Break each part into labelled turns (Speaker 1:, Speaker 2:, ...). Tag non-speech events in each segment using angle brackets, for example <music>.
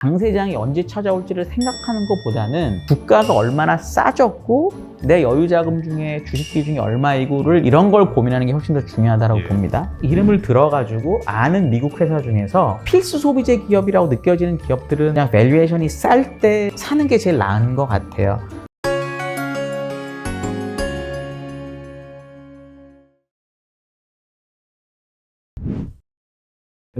Speaker 1: 강세장이 언제 찾아올지를 생각하는 것보다는 주가가 얼마나 싸졌고 내 여유 자금 중에 주식 비중이 얼마이고를 이런 걸 고민하는 게 훨씬 더 중요하다고
Speaker 2: 예.
Speaker 1: 봅니다. 이름을 들어가지고 아는 미국 회사 중에서 필수 소비재 기업이라고 느껴지는 기업들은 그냥 밸류에이션이 쌀 때 사는 게 제일 나은 것 같아요.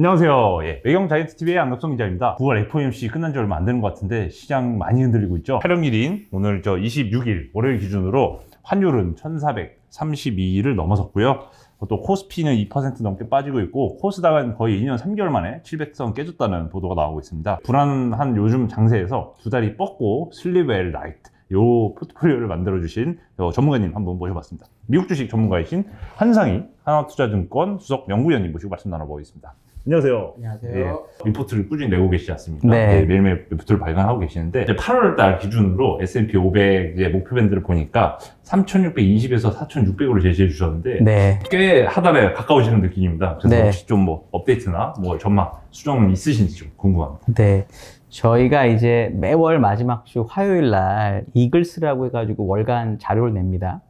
Speaker 2: 안녕하세요. 예, 외경 자이언트 TV의 안덕성 기자입니다. 9월 FOMC 끝난 지 얼마 안 되는 것 같은데 시장 많이 흔들리고 있죠. 촬영일인 오늘 저 26일 월요일 기준으로 환율은 1,432를 넘어섰고요. 또 코스피는 2% 넘게 빠지고 있고 코스닥은 거의 2년 3개월 만에 700선 깨졌다는 보도가 나오고 있습니다. 불안한 요즘 장세에서 두 다리 뻗고 슬리벨 라이트 요 포트폴리오를 만들어 주신 어, 전문가님 한분 모셔봤습니다. 미국 주식 전문가이신 한상희 하나투자증권 수석 연구위원님 모시고 말씀 나눠보겠습니다. 안녕하세요.
Speaker 1: 안녕하세요.
Speaker 2: 예, 리포트를 꾸준히 내고 계시지 않습니까?
Speaker 1: 네.
Speaker 2: 예, 매일매일 리포트를 발간하고 계시는데 8월 달 기준으로 S&P 500 이제 목표 밴드를 보니까 3,620에서 4,600으로 제시해 주셨는데
Speaker 1: 네.
Speaker 2: 꽤 하단에 가까워지는 느낌입니다. 그래서
Speaker 1: 네.
Speaker 2: 혹시 좀 뭐 업데이트나 뭐 전망 수정 있으신지 좀 궁금합니다.
Speaker 1: 네. 저희가 이제 매월 마지막 주 화요일 날 이글스라고 해가지고 월간 자료를 냅니다.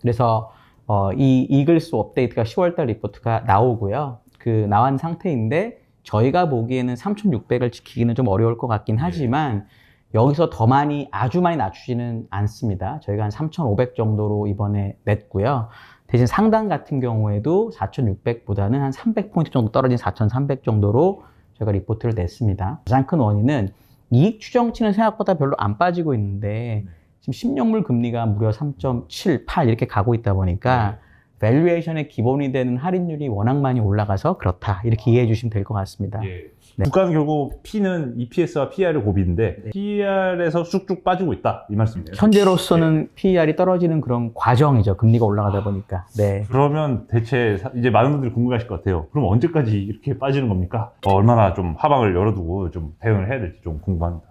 Speaker 1: 그래서 어, 이 이글스 업데이트가 10월달 리포트가 나오고요. 그 나온 상태인데 저희가 보기에는 3,600을 지키기는 좀 어려울 것 같긴 하지만 여기서 더 많이 아주 많이 낮추지는 않습니다. 저희가 한 3,500 정도로 이번에 냈고요. 대신 상단 같은 경우에도 4,600보다는 한 300포인트 정도 떨어진 4,300 정도로 저희가 리포트를 냈습니다. 가장 큰 원인은 이익 추정치는 생각보다 별로 안 빠지고 있는데 지금 10년물 금리가 무려 3.78 이렇게 가고 있다 보니까 밸류에이션의 기본이 되는 할인율이 워낙 많이 올라가서 그렇다 이렇게 이해해 주시면 될 것 같습니다.
Speaker 2: 예.
Speaker 1: 네.
Speaker 2: 국가는 결국 P는 EPS와 PR을 고비인데
Speaker 1: 네.
Speaker 2: PR에서 쭉쭉 빠지고 있다 이 말씀이네요.
Speaker 1: 현재로서는 PER이 떨어지는 그런 과정이죠. 금리가 올라가다 보니까. 네.
Speaker 2: 그러면 대체 사- 이제 많은 분들이 궁금하실 것 같아요. 그럼 언제까지 이렇게 빠지는 겁니까? 어, 얼마나 좀 하방을 열어두고 좀 대응을 해야 될지 좀 궁금합니다.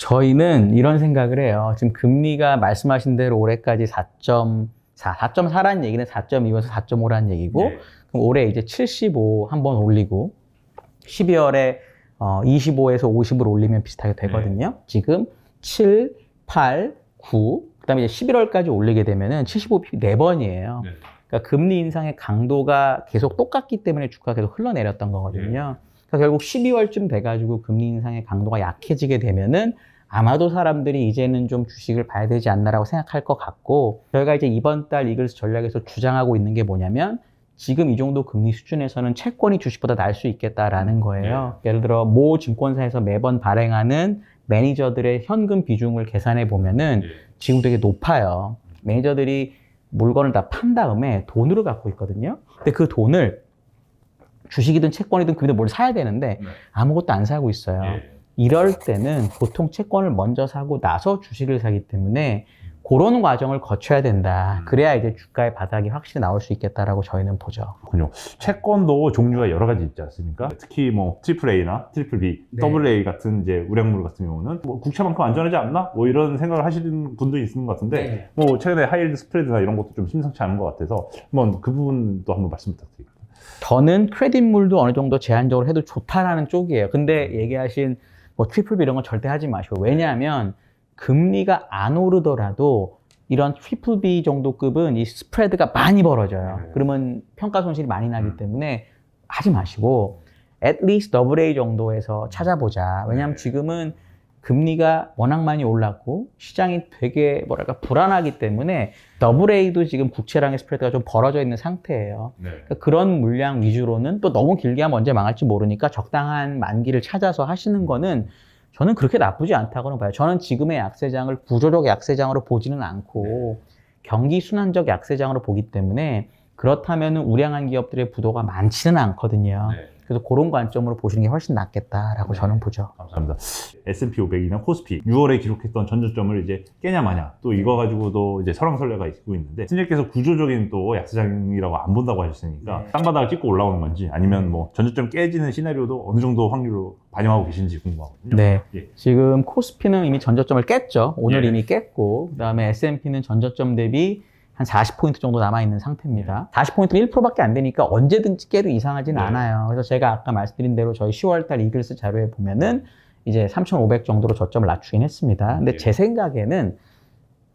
Speaker 1: 저희는 이런 생각을 해요. 지금 금리가 말씀하신 대로 올해까지 4.4, 4.4라는 얘기는 4.2에서 4.5라는 얘기고,
Speaker 2: 예.
Speaker 1: 그럼 올해 이제 75 한번 올리고, 12월에 어, 25에서 50을 올리면 비슷하게 되거든요. 지금 7, 8, 9, 그 다음에 이제 11월까지 올리게 되면은 75pp 4 번이에요.
Speaker 2: 네.
Speaker 1: 그러니까 금리 인상의 강도가 계속 똑같기 때문에 주가가 계속 흘러내렸던 거거든요. 그러니까 결국 12월쯤 돼가지고 금리 인상의 강도가 약해지게 되면은 아마도 사람들이 이제는 좀 주식을 봐야 되지 않나라고 생각할 것 같고 저희가 이제 이번 달 이글스 전략에서 주장하고 있는 게 뭐냐면 지금 이 정도 금리 수준에서는 채권이 주식보다 나을 수 있겠다라는 거예요. 예를 들어 모 증권사에서 매번 발행하는 매니저들의 현금 비중을 계산해 보면은
Speaker 2: 예.
Speaker 1: 지금 되게 높아요. 매니저들이 물건을 다 판 다음에 돈으로 갖고 있거든요. 근데 그 돈을 주식이든 채권이든 그때 뭘 사야 되는데
Speaker 2: 네.
Speaker 1: 아무것도 안 사고 있어요.
Speaker 2: 예.
Speaker 1: 이럴 때는 보통 채권을 먼저 사고 나서 주식을 사기 때문에 그런 과정을 거쳐야 된다.
Speaker 2: 음.
Speaker 1: 그래야 이제 주가의 바닥이 확실히 나올 수 있겠다라고 저희는 보죠.
Speaker 2: 그렇군요. 채권도 종류가 여러 가지 있지 않습니까? 특히 뭐 트리플 A나 트리플 B,
Speaker 1: 네.
Speaker 2: 더블 A 같은 이제 우량물 같은 경우는 뭐 국채만큼 안전하지 않나? 뭐 이런 생각을 하시는 분도 있는 것 같은데
Speaker 1: 네.
Speaker 2: 뭐 최근에 하이힐드 스프레드나 이런 것도 좀 심상치 않은 것 같아서 한번 그 부분도 한번 말씀 부탁드립니다.
Speaker 1: 저는 크레딧물도 어느 정도 제한적으로 해도 좋다라는 쪽이에요. 근데 얘기하신 뭐 트리플 B 이런 건 절대 하지 마시고 왜냐하면 금리가 안 오르더라도 이런 트리플 B 정도 급은 이 스프레드가 많이 벌어져요.
Speaker 2: 네.
Speaker 1: 그러면 평가 손실이 많이 나기
Speaker 2: 음.
Speaker 1: 때문에 하지 마시고 at least 더블 A 정도에서 찾아보자. 왜냐하면
Speaker 2: 네.
Speaker 1: 지금은 금리가 워낙 많이 올랐고 시장이 되게 뭐랄까 불안하기 때문에 더블 A도 지금 국채랑의 스프레드가 좀 벌어져 있는 상태예요.
Speaker 2: 네.
Speaker 1: 그러니까 그런 물량 위주로는 또 너무 길게 하면 언제 망할지 모르니까 적당한 만기를 찾아서 하시는 거는 저는 그렇게 나쁘지 않다고는 봐요. 저는 지금의 약세장을 구조적 약세장으로 보지는 않고 경기 순환적 약세장으로 보기 때문에 그렇다면 우량한 기업들의 부도가 많지는 않거든요.
Speaker 2: 네.
Speaker 1: 그래서 그런 관점으로 보시는 게 훨씬 낫겠다라고
Speaker 2: 네.
Speaker 1: 저는 보죠.
Speaker 2: 감사합니다. S&P 500이나 코스피 6월에 기록했던 전저점을 이제 깨냐 마냐 또 이거 가지고도 이제 설왕설래가 있고 있는데 신님께서 구조적인 또 약세장이라고 안 본다고 하셨으니까
Speaker 1: 네.
Speaker 2: 땅바닥을 찍고 올라오는 건지 아니면 뭐 전저점 깨지는 시나리오도 어느 정도 확률로 반영하고 계신지 궁금하거든요.
Speaker 1: 네.
Speaker 2: 예.
Speaker 1: 지금 코스피는 이미 전저점을 깼죠. 오늘
Speaker 2: 예.
Speaker 1: 이미 깼고, 그 다음에 S&P는 전저점 대비 한 40포인트 정도 남아있는 상태입니다. 40포인트는 1%밖에 안 되니까 언제든지 깨도 이상하진
Speaker 2: 네.
Speaker 1: 않아요. 그래서 제가 아까 말씀드린 대로 저희 10월달 이글스 자료에 보면은 이제 3,500 정도로 저점을 낮추긴 했습니다. 근데
Speaker 2: 예.
Speaker 1: 제 생각에는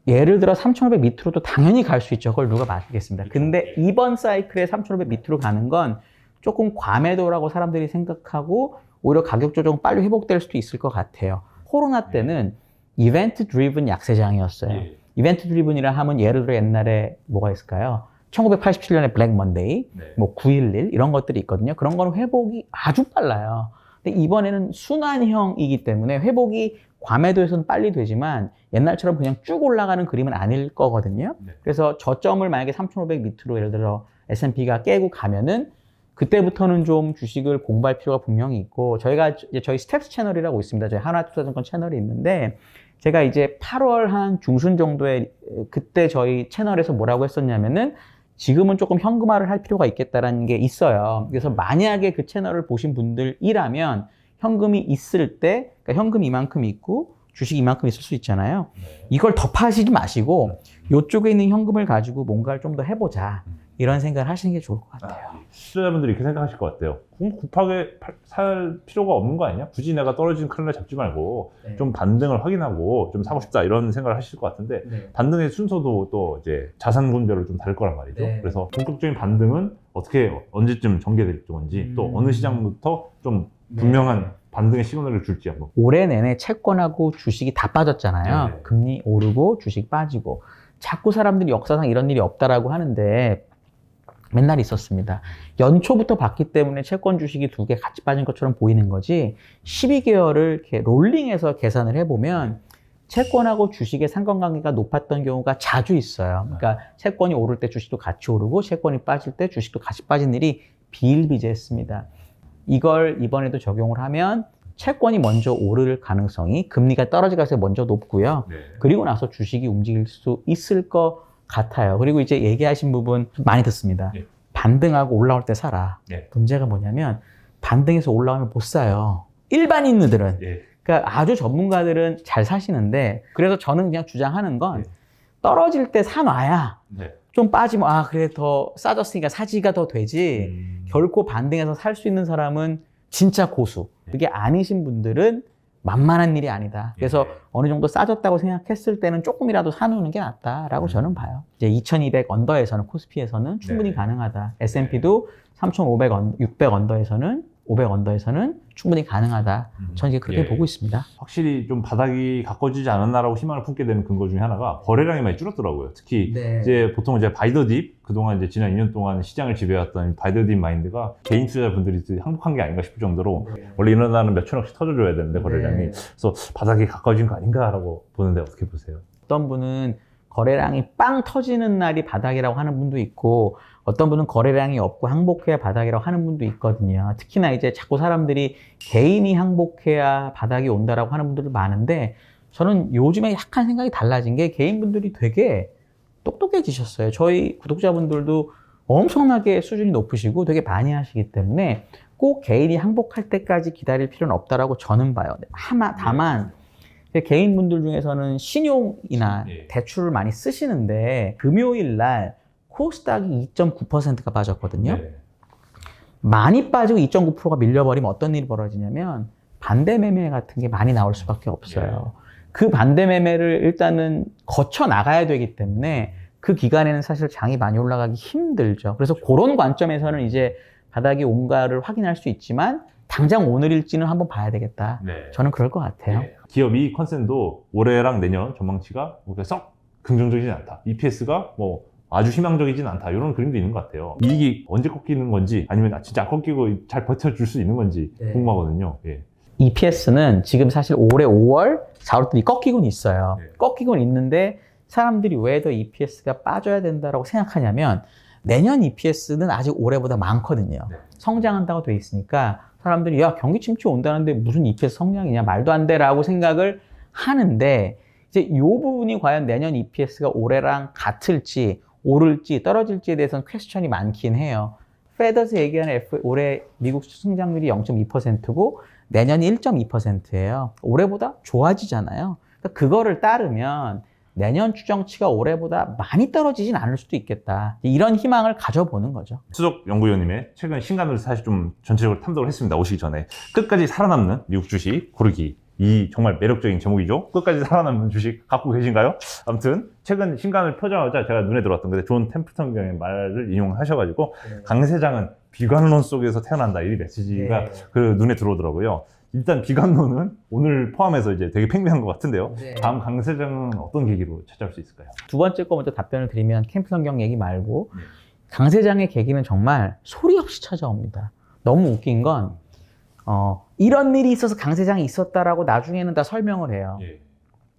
Speaker 1: 예를 들어 3,500 밑으로도 당연히 갈 수 있죠. 그걸 누가 맞겠습니다. 근데
Speaker 2: 예.
Speaker 1: 이번 사이클에 3,500 밑으로 가는 건 조금 과매도라고 사람들이 생각하고 오히려 가격 조정 빨리 회복될 수도 있을 것 같아요. 코로나 때는 이벤트 드리븐 약세장이었어요.
Speaker 2: 예.
Speaker 1: 이벤트 드리븐이라 하면 예를 들어 옛날에 뭐가 있을까요? 1987년에 블랙 먼데이,
Speaker 2: 네.
Speaker 1: 뭐911 이런 것들이 있거든요. 그런 거는 회복이 아주 빨라요. 근데 이번에는 순환형이기 때문에 회복이 과매도에서는 빨리 되지만 옛날처럼 그냥 쭉 올라가는 그림은 아닐 거거든요.
Speaker 2: 네.
Speaker 1: 그래서 저점을 만약에 3,500 밑으로 예를 들어 S&P가 깨고 가면은 그때부터는 좀 주식을 공부할 필요가 분명히 있고 저희가 저희 스텝스 채널이라고 있습니다. 저희 하나투자증권 채널이 있는데 제가 이제 8월 한 중순 정도에 그때 저희 채널에서 뭐라고 했었냐면은 지금은 조금 현금화를 할 필요가 있겠다라는 게 있어요. 그래서 만약에 그 채널을 보신 분들이라면 현금이 있을 때, 그러니까 현금 이만큼 있고 주식 이만큼 있을 수 있잖아요.
Speaker 2: 네.
Speaker 1: 이걸 덮하시지 마시고 이쪽에 있는 현금을 가지고 뭔가를 좀 더 해보자 이런 생각을 하시는 게 좋을 것 같아요.
Speaker 2: 투자자분들이 이렇게 생각하실 것 같아요. 급하게 팔- 살 필요가 없는 거 아니냐? 굳이 내가 떨어진 클날 잡지 말고
Speaker 1: 네.
Speaker 2: 좀 반등을 확인하고 좀 사고 싶다 이런 생각을 하실 것 같은데 반등의 순서도 또 이제 자산 군별로 좀 다를 거란 말이죠.
Speaker 1: 네.
Speaker 2: 그래서 본격적인 반등은 어떻게 언제쯤 전개될 건지 또
Speaker 1: 음.
Speaker 2: 어느 시장부터 좀 분명한 반등의 시그널을 줄지 한번.
Speaker 1: 올해 내내 채권하고 주식이 다 빠졌잖아요.
Speaker 2: 네.
Speaker 1: 금리 오르고 주식 빠지고 자꾸 사람들이 역사상 이런 일이 없다라고 하는데 맨날 있었습니다. 연초부터 봤기 때문에 채권 주식이 두 개 같이 빠진 것처럼 보이는 거지 12개월을 이렇게 롤링해서 계산을 해보면 채권하고 주식의 상관관계가 높았던 경우가 자주 있어요. 그러니까 채권이 오를 때 주식도 같이 오르고 채권이 빠질 때 주식도 같이 빠진 일이 비일비재했습니다. 이걸 이번에도 적용을 하면 채권이 먼저 오를 가능성이 금리가 가능성이 먼저 높고요.
Speaker 2: 네.
Speaker 1: 그리고 나서 주식이 움직일 수 있을 것 같아요. 그리고 이제 얘기하신 부분 많이 듣습니다.
Speaker 2: 예.
Speaker 1: 반등하고 올라올 때 사라.
Speaker 2: 예.
Speaker 1: 문제가 뭐냐면 반등해서 올라오면 못 사요. 일반인들은
Speaker 2: 예.
Speaker 1: 그러니까 아주 전문가들은 잘 사시는데 그래서 저는 그냥 주장하는 건
Speaker 2: 예.
Speaker 1: 떨어질 때 사놔야
Speaker 2: 네.
Speaker 1: 좀 빠지면 아 그래 더 싸졌으니까 사지가 더 되지
Speaker 2: 음.
Speaker 1: 결코 반등해서 살 수 있는 사람은 진짜 고수. 그게 아니신 분들은 만만한 일이 아니다. 그래서
Speaker 2: 예.
Speaker 1: 어느 정도 싸졌다고 생각했을 때는 조금이라도 사놓는 게 낫다라고
Speaker 2: 음.
Speaker 1: 저는 봐요. 이제 2200 언더에서는 코스피에서는 충분히
Speaker 2: 네.
Speaker 1: 가능하다. S&P도 3500 언, 600 언더에서는 500 언더에서는 충분히 가능하다.
Speaker 2: 음.
Speaker 1: 저는 이제 그렇게
Speaker 2: 예.
Speaker 1: 보고 있습니다.
Speaker 2: 확실히 좀 바닥이 가꿔지지 않았나라고 희망을 품게 되는 근거 중에 하나가 거래량이 많이 줄었더라고요. 특히 이제 보통 이제 바이더딥 그동안 이제 지난 2년 동안 시장을 지배해왔던 바이더딥 마인드가 개인 투자자분들이 항복한 게 아닌가 싶을 정도로 원래 일어나는 몇 천억씩 터져줘야 되는데 거래량이
Speaker 1: 네.
Speaker 2: 그래서 바닥이 가까워진 거 아닌가라고 보는데 어떻게 보세요?
Speaker 1: 어떤 분은 거래량이 빵 터지는 날이 바닥이라고 하는 분도 있고 어떤 분은 거래량이 없고 항복해야 바닥이라고 하는 분도 있거든요. 특히나 이제 자꾸 사람들이 개인이 항복해야 바닥이 온다라고 하는 분들도 많은데 저는 요즘에 약간 생각이 달라진 게 개인분들이 되게 똑똑해지셨어요. 저희 구독자분들도 엄청나게 수준이 높으시고 되게 많이 하시기 때문에 꼭 개인이 항복할 때까지 기다릴 필요는 없다라고 저는 봐요. 다만 개인분들 중에서는 신용이나
Speaker 2: 예.
Speaker 1: 대출을 많이 쓰시는데 금요일 날 코스닥이 2.9%가 빠졌거든요.
Speaker 2: 네.
Speaker 1: 많이 빠지고 2.9%가 밀려버리면 어떤 일이 벌어지냐면 반대 매매 같은 게 많이 나올 수밖에 없어요. 그 반대 매매를 일단은 거쳐 나가야 되기 때문에 그 기간에는 사실 장이 많이 올라가기 힘들죠. 그래서 그런 관점에서는 이제 바닥이 온가를 확인할 수 있지만 당장 오늘일지는 한번 봐야 되겠다.
Speaker 2: 네.
Speaker 1: 저는 그럴 것 같아요.
Speaker 2: 예. 기업 이익 컨센도 올해랑 내년 전망치가 썩 긍정적이진 않다. EPS가 뭐 아주 희망적이진 않다. 이런 그림도 있는 것 같아요. 이익이 언제 꺾이는 건지 아니면 진짜 안 꺾이고 잘 버텨줄 수 있는 건지
Speaker 1: 네.
Speaker 2: 궁금하거든요. 예.
Speaker 1: EPS는 지금 사실 올해 5월, 4월들이 꺾이곤 있어요.
Speaker 2: 네.
Speaker 1: 꺾이곤 있는데 사람들이 왜 더 EPS가 빠져야 된다라고 생각하냐면 내년 EPS는 아직 올해보다 많거든요.
Speaker 2: 네.
Speaker 1: 성장한다고 돼 있으니까 사람들이 야 경기 침체 온다는데 무슨 EPS 성장이냐 말도 안 돼라고 생각을 하는데 이제 이 부분이 과연 내년 EPS가 올해랑 같을지 오를지 떨어질지에 대해서는 퀘스천이 많긴 해요. 페더스 얘기하는 F, 올해 미국 성장률이 0.2%고 내년이 1.2%예요. 올해보다 좋아지잖아요. 그러니까 그거를 따르면 내년 추정치가 올해보다 많이 떨어지진 않을 수도 있겠다. 이런 희망을 가져보는 거죠.
Speaker 2: 수석 연구위원님의 최근 신간을 사실 좀 전체적으로 탐독을 했습니다. 오시기 전에 끝까지 살아남는 미국 주식 고르기 이 정말 매력적인 제목이죠. 끝까지 살아남는 주식 갖고 계신가요? 아무튼 최근 신간을 펴자마자 제가 눈에 들어왔던 건데 존 템플턴 경의 말을 인용하셔가지고 강세장은 비관론 속에서 태어난다 이 메시지가
Speaker 1: 네.
Speaker 2: 그 눈에 들어오더라고요. 일단 비관론은 오늘 포함해서 이제 되게 팽배한 것 같은데요.
Speaker 1: 네.
Speaker 2: 다음 강 세장은 어떤 계기로 찾아올 수 있을까요?
Speaker 1: 두 번째 거 먼저 답변을 드리면 캠프 성경 얘기 말고
Speaker 2: 네.
Speaker 1: 강세장의 계기는 정말 소리 없이 찾아옵니다. 너무 웃긴 건 어, 이런 일이 있어서 강세장이 있었다라고 나중에는 다 설명을 해요.
Speaker 2: 예.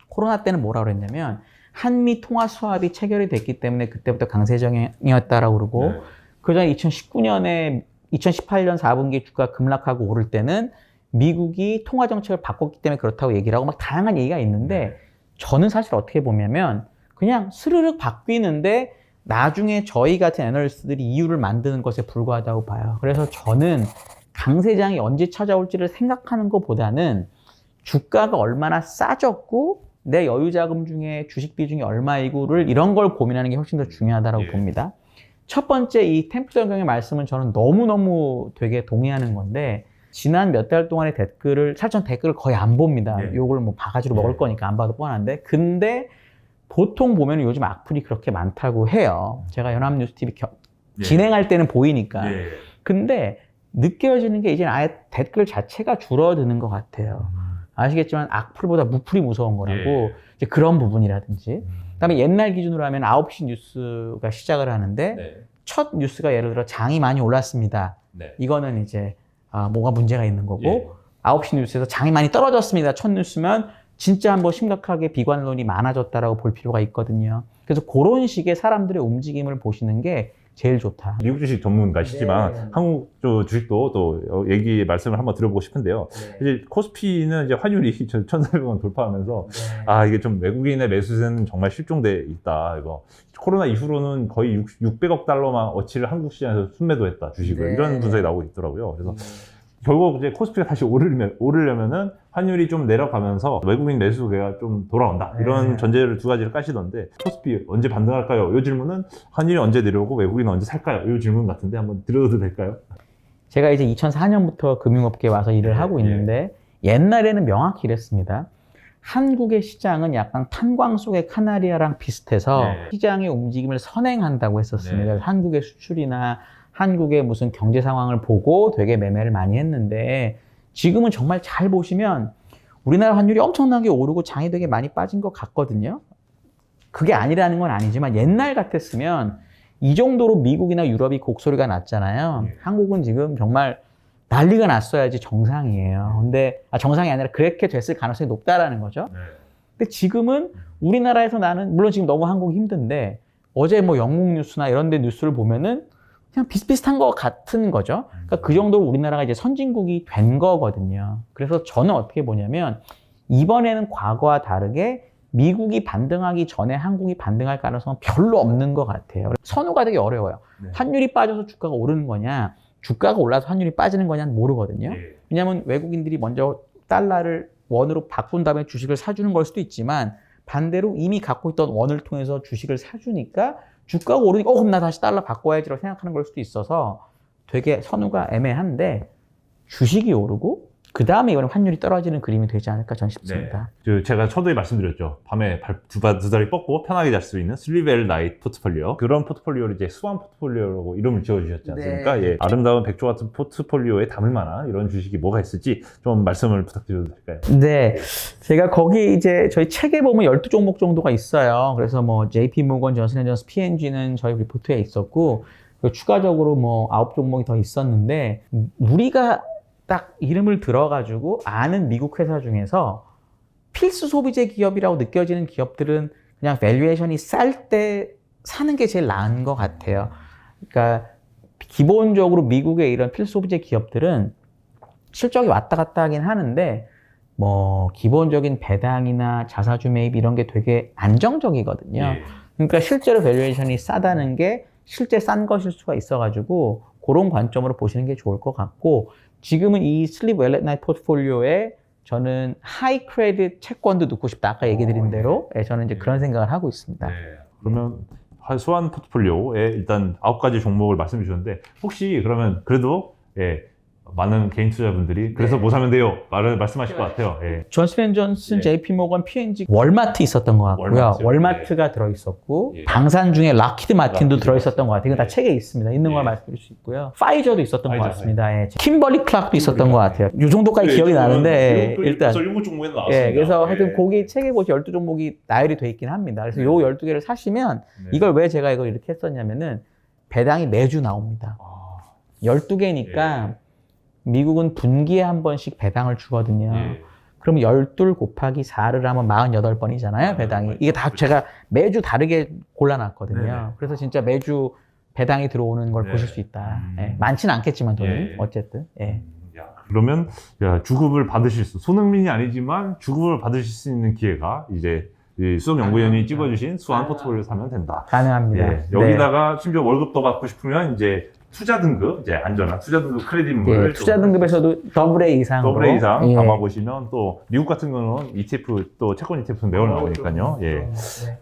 Speaker 1: 코로나 때는 뭐라 그랬냐면 한미 통화 수합이 체결이 됐기 때문에 그때부터 강세장이었다라고 그러고
Speaker 2: 네.
Speaker 1: 그 전에 2019년에 2018년 4분기 주가 급락하고 오를 때는 미국이 통화 정책을 바꿨기 때문에 그렇다고 얘기를 하고 막 다양한 얘기가 있는데 저는 사실 어떻게 보냐면 그냥 스르륵 바뀌는데 나중에 저희 같은 애널리스트들이 이유를 만드는 것에 불과하다고 봐요. 그래서 저는 강세장이 언제 찾아올지를 생각하는 것보다는 주가가 얼마나 싸졌고 내 여유 자금 중에 주식 비중이 얼마이고를 이런 걸 고민하는 게 훨씬 더 중요하다고
Speaker 2: 예.
Speaker 1: 봅니다. 첫 번째 이 템플 성경의 말씀은 저는 너무너무 되게 동의하는 건데 지난 몇 달 동안의 댓글을 사실 전 댓글을 거의 안 봅니다.
Speaker 2: 예.
Speaker 1: 욕을 뭐 바가지로
Speaker 2: 예.
Speaker 1: 먹을 거니까 안 봐도 뻔한데 근데 보통 보면 요즘 악플이 그렇게 많다고 해요. 제가 연합뉴스 TV 겨-
Speaker 2: 예.
Speaker 1: 진행할 때는 보이니까.
Speaker 2: 예.
Speaker 1: 근데 느껴지는 게 이제 아예 댓글 자체가 줄어드는 것 같아요. 아시겠지만 악플보다 무플이 무서운 거라고
Speaker 2: 예.
Speaker 1: 이제 그런 부분이라든지 그다음에 옛날 기준으로 하면 9시 뉴스가 시작을 하는데
Speaker 2: 네.
Speaker 1: 첫 뉴스가 예를 들어 장이 많이 올랐습니다.
Speaker 2: 네.
Speaker 1: 이거는 이제 아, 뭐가 문제가 있는 거고
Speaker 2: 예.
Speaker 1: 9시 뉴스에서 장이 많이 떨어졌습니다. 첫 뉴스면 진짜 한번 심각하게 비관론이 많아졌다라고 볼 필요가 있거든요. 그래서 그런 식의 사람들의 움직임을 보시는 게 제일 좋다.
Speaker 2: 미국 주식 전문가시지만
Speaker 1: 네.
Speaker 2: 한국 저 주식도 또 어, 얘기 말씀을 한번 들어보고 싶은데요. 이제 코스피는 이제 환율이 <laughs> 1,400원 돌파하면서 아 이게 좀 외국인의 매수세는 정말 실종돼 있다. 이거 코로나 이후로는 거의 6, 600억 달러만 어치를 한국 시장에서 순매도했다 주식을
Speaker 1: 네.
Speaker 2: 이런 분석이 나오고 있더라고요. 그래서 결국 이제 코스피가 다시 오르면 오르려면은 환율이 좀 내려가면서 외국인 매수가 좀 돌아온다 이런
Speaker 1: 네.
Speaker 2: 전제를 두 가지를 까시던데 코스피 언제 반등할까요? 이 질문은 환율이 언제 내려오고 외국인은 언제 살까요? 이 질문 같은데 한번 드려도 될까요?
Speaker 1: 제가 이제 2004년부터 금융업계에 와서 일을
Speaker 2: 네,
Speaker 1: 하고 있는데 옛날에는 명확히 이랬습니다. 한국의 시장은 약간 탄광 속의 카나리아랑 비슷해서
Speaker 2: 네.
Speaker 1: 시장의 움직임을 선행한다고 했었습니다.
Speaker 2: 네.
Speaker 1: 한국의 수출이나 한국의 무슨 경제 상황을 보고 되게 매매를 많이 했는데 지금은 정말 잘 보시면 우리나라 환율이 엄청나게 오르고 장이 되게 많이 빠진 것 같거든요. 그게 아니라는 건 아니지만 옛날 같았으면 이 정도로 미국이나 유럽이 곡소리가 났잖아요.
Speaker 2: 예.
Speaker 1: 한국은 지금 정말 난리가 났어야지 정상이에요. 근데 아, 정상이 아니라 그렇게 됐을 가능성이 높다라는 거죠. 근데 지금은 우리나라에서 나는 물론 지금 너무 한국이 힘든데 어제 뭐 영국 뉴스나 이런 데 뉴스를 보면은 그냥 비슷비슷한 것 같은 거죠. 그러니까 그 정도로 우리나라가 이제 선진국이 된 거거든요. 그래서 저는 어떻게 보냐면 이번에는 과거와 다르게 미국이 반등하기 전에 한국이 반등할 가능성은 별로 없는 것 같아요. 선호가 되게 어려워요.
Speaker 2: 네.
Speaker 1: 환율이 빠져서 주가가 오르는 거냐, 주가가 올라서 환율이 빠지는 거냐는 모르거든요.
Speaker 2: 예.
Speaker 1: 왜냐하면 외국인들이 먼저 달러를 원으로 바꾼 다음에 주식을 사주는 걸 수도 있지만 반대로 이미 갖고 있던 원을 통해서 주식을 사주니까 주가가 오르니까 어 그럼 나 다시 달러 바꿔야지라고 생각하는 걸 수도 있어서 되게 선호가 애매한데 주식이 오르고 그 다음에 이번에 환율이 떨어지는 그림이 되지 않을까 전 싶습니다.
Speaker 2: 그 제가 초도에 말씀드렸죠. 밤에 발- 두, 바- 두 다리 뻗고 편하게 잘 수 있는 슬리벨 나이트 포트폴리오. 그런 포트폴리오를 이제 수완 포트폴리오라고 이름을 지어주셨지 않습니까?
Speaker 1: 네.
Speaker 2: 예. 아름다운 백조 같은 포트폴리오에 담을 만한 이런 주식이 뭐가 있을지 좀 말씀을 부탁드려도 될까요?
Speaker 1: 네. 제가 거기 이제 저희 책에 보면 12종목 정도가 있어요. 그래서 뭐 JP 모건, 존슨앤존스, P&G는 저희 리포트에 있었고 그리고 추가적으로 뭐 9종목이 더 있었는데 우리가 딱 이름을 들어가지고 아는 미국 회사 중에서 필수 소비재 기업이라고 느껴지는 기업들은 그냥 밸류에이션이 쌀 때 사는 게 제일 나은 것 같아요. 그러니까 기본적으로 미국의 이런 필수 소비재 기업들은 실적이 왔다 갔다 하긴 하는데 뭐 기본적인 배당이나 자사주 매입 이런 게 되게 안정적이거든요.
Speaker 2: 예.
Speaker 1: 그러니까 실제로 밸류에이션이 싸다는 게 실제 싼 것일 수가 있어가지고 그런 관점으로 보시는 게 좋을 것 같고 지금은 이 슬립 웰렛 나이트 포트폴리오에 저는 하이 크레딧 채권도 넣고 싶다. 아까 얘기 드린
Speaker 2: 어,
Speaker 1: 대로 예, 저는 이제
Speaker 2: 네.
Speaker 1: 그런 생각을 하고 있습니다.
Speaker 2: 네. 그러면 소환 포트폴리오에 일단 아홉 가지 종목을 말씀해 주셨는데 혹시 그러면 그래도 예, 많은 개인 투자분들이 그래서
Speaker 1: 네.
Speaker 2: 뭐 사면 돼요? 말을 말씀하실 것 같아요. 예.
Speaker 1: 존슨앤존슨,
Speaker 2: 예.
Speaker 1: JP모건, P&G, 월마트 있었던 것 같고요.
Speaker 2: 월마트요?
Speaker 1: 월마트 가 들어있었고
Speaker 2: 예.
Speaker 1: 방산 중에 락히드 마틴도
Speaker 2: 락히드
Speaker 1: 들어있었던 것 같아요. 이건 다
Speaker 2: 예.
Speaker 1: 책에 있습니다. 있는 걸
Speaker 2: 예.
Speaker 1: 말씀드릴 수 있고요. 파이저도 있었던 것
Speaker 2: 파이저,
Speaker 1: 같습니다. 예. kimberly 클락도 있었던 것
Speaker 2: 클락.
Speaker 1: 같아요. 이 정도까지 기억이 나는데
Speaker 2: 그
Speaker 1: 일단
Speaker 2: 일곱 종목에는 나왔습니다.
Speaker 1: 예, 그래서 하여튼
Speaker 2: 예.
Speaker 1: 거기 책에 보시 12 종목이 나열이 돼 있긴 합니다. 그래서
Speaker 2: 네.
Speaker 1: 요 12개를 사시면
Speaker 2: 네.
Speaker 1: 이걸 왜 제가 이걸 이렇게 했었냐면은 배당이 매주 나옵니다.
Speaker 2: 아,
Speaker 1: 12개니까 미국은 분기에 한 번씩 배당을 주거든요.
Speaker 2: 예.
Speaker 1: 그럼 12 곱하기 4를 하면 48번이잖아요, 배당이. 이게 다 제가 매주 다르게 골라놨거든요.
Speaker 2: 네네.
Speaker 1: 그래서 진짜 매주 배당이 들어오는 걸
Speaker 2: 네.
Speaker 1: 보실 수 있다.
Speaker 2: 음.
Speaker 1: 예, 많지는 않겠지만 돈은
Speaker 2: 예, 예.
Speaker 1: 어쨌든. 예.
Speaker 2: 야, 그러면 야, 주급을 받으실 수 손흥민이 아니지만 주급을 받으실 수 있는 기회가 이제 이 수석연구위원이 찍어주신 수완 포트폴리오 사면 된다.
Speaker 1: 가능합니다.
Speaker 2: 예, 여기다가 심지어 월급도 받고 싶으면 이제 투자 등급, 이제 안전한 투자 등급
Speaker 1: 네.
Speaker 2: 크레딧물
Speaker 1: 예, 투자 등급에서도 더블 A 이상으로
Speaker 2: 더블 A 이상
Speaker 1: 예.
Speaker 2: 담아 보시면 또 미국 같은 거는 ETF 또 채권 ETF는 매월 나오니까요. 예.
Speaker 1: 네.